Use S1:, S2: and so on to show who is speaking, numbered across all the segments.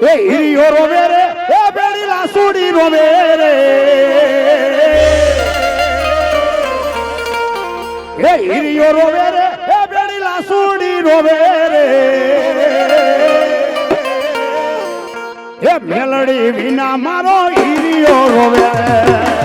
S1: એ હીરીઓ રોવે રે, એ બેડી લાસુડી રોવે રે. એ હીરીઓ રોવે રે, એ બેડી લાસુડી રોવે રે. એ મેલડી વિના મારો હીરીઓ રોવે. એ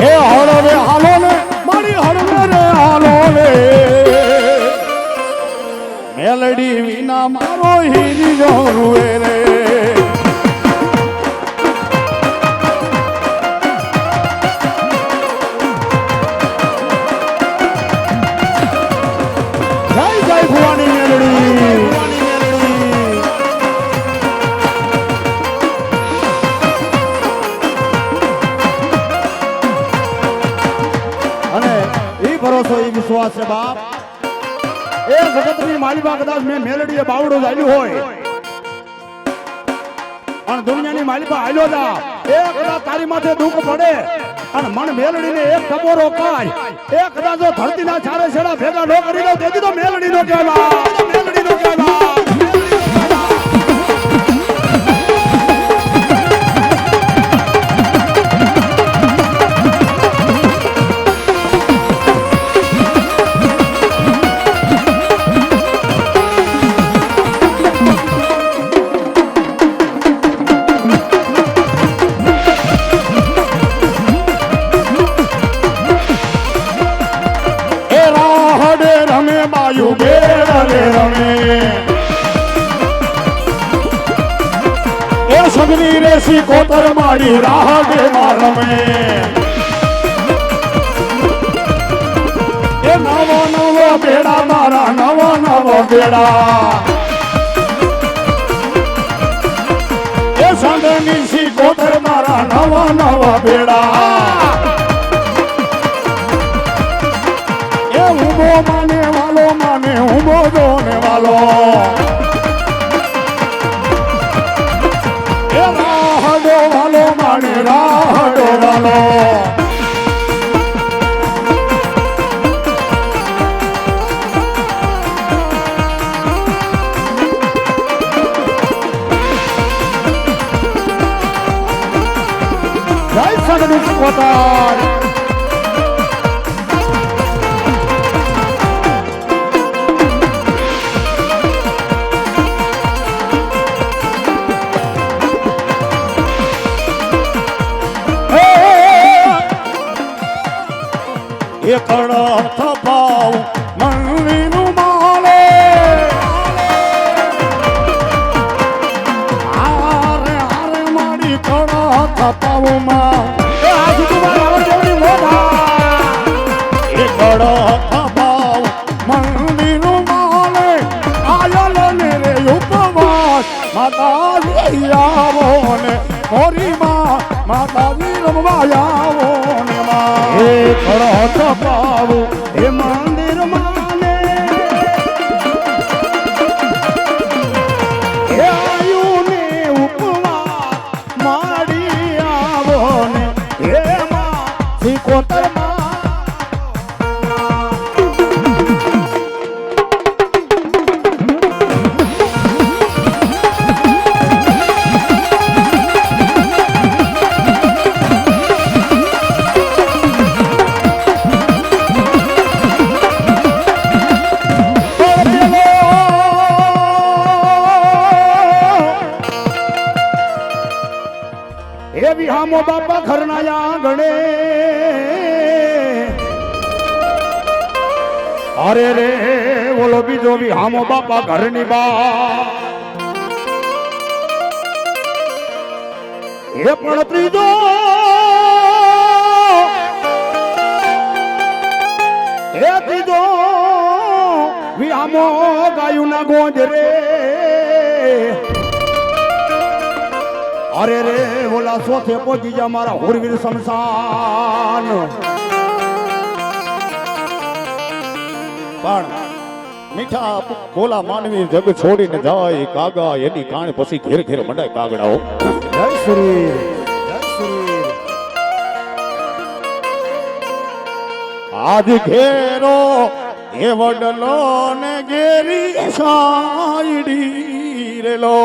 S1: એ હળવે હાલો ને, મારી હળવે રે, હાલો ને. મેલડી વિના મારો હીરી રૂએ રે. ભરોસો એ વિશ્વાસ છે બાપ. એ જગતની માલિકા કદાચ મેં મેલડીએ બાવડું ચાલ્યું હોય. અને દુનિયાની માલિકા હાલ્યો જા. એ કદાચ તારી માથે દુઃખ પડે અને મન મેલડીને એક ટપોરો કાય એ કદાચ જો ધરતીના ચારે છેડા ભેગા ન કરી દો તેથી તો મેલડી નો કહેવાય. મેલડી નો કહેવાય. એ સગની રેસી કોતર માડી રાહડે માં રમે એ નવો નવો બેડા મારા નવો નવો બેડા એ સંગની સી કોતર મારા નવો નવો બેડા માને રાહડો વાલો જય સગની કોતાર એકડ થપાવ મંગળીનું માલે. આરે આરે મારી કડ થપાવમાં એકડ થપાવ મંગળીનું માલે. આયલ ને ઉપવાસ. માતાજી આવો ને મોરી માં માતાજી રમવા આવો ને માં. એ કરો છો પાવો એ મંદિર વિહામો બાપા ઘરના આંગણે અરે રે બોલો બીજો વિહામો બાપા ઘરની બા એ પણ ત્રીજો. એ ત્રીજો. વિહામો ગાયું ના ગોંજ રે. અરે રે ઓલા સોથે પહોંચી જા મારા હુરવીર શમશાન.
S2: પણ મીઠા બોલા માનવી જગ છોડીને જાય કાગા એની કાણ પછી ઘેર ઘેર મંડાય કાગડાઓ.
S1: જય શ્રી
S2: આજ ઘેરો એ વડલો ને ઘેરી સાયડી રેલો.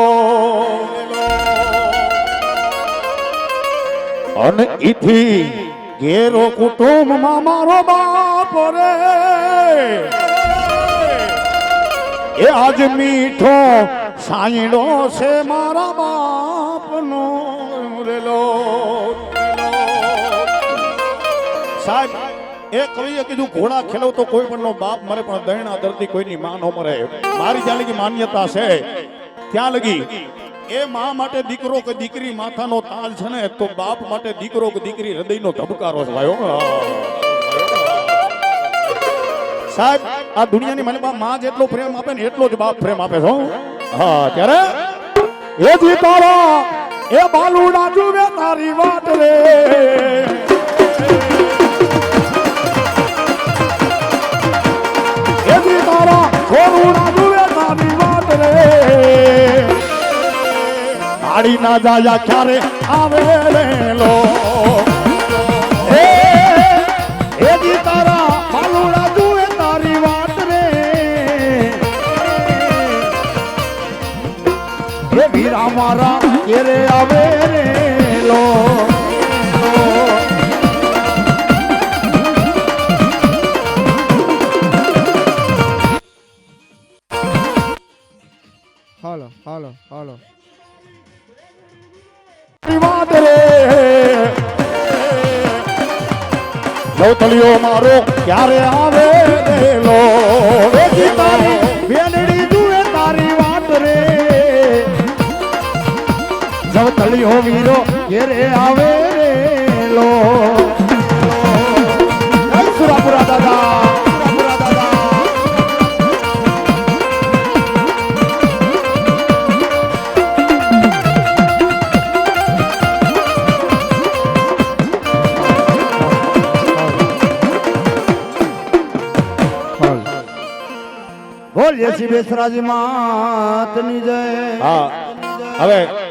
S2: અને ઈથી ઘેરો કુટુંબમાં મારો બાપ રે. એ આજ મીઠો સાયડો છે મારા બાપનો. રેલો સાહેબ, એ કવિએ કીધું ઘોડા ખેલો તો કોઈ પણ બાપ મરે, પણ દયણા દર્દી કોઈની માં નો મરે. મારી જ્યાં લગી માન્યતા છે, ત્યાં લગી એ મા માટે દીકરો કે દીકરી માથાનો તાલ છે ને, તો બાપ માટે દીકરો કે દીકરી હૃદયનો ધબકારો છે. ભાઈઓ સાહેબ, આ દુનિયાની મને બાપમાં જેટલો પ્રેમ આપે ને, એટલો જ બાપ પ્રેમ આપે છે, હું. હા, ત્યારે? એ જી તારા એ બાલુડા જુએ તારી વાત રે. હાડી ના જાયા ક્યારે આવે રેલો નવતળિયો મારો ક્યારે આવે દેલો વેજી તારી
S1: બેનડી જુએ તારી વાત રે. સૌથલિયો વીરો ઘેરે આવે બોલીએ છીએ બેસરાજી માતની જય.
S2: હા. હવે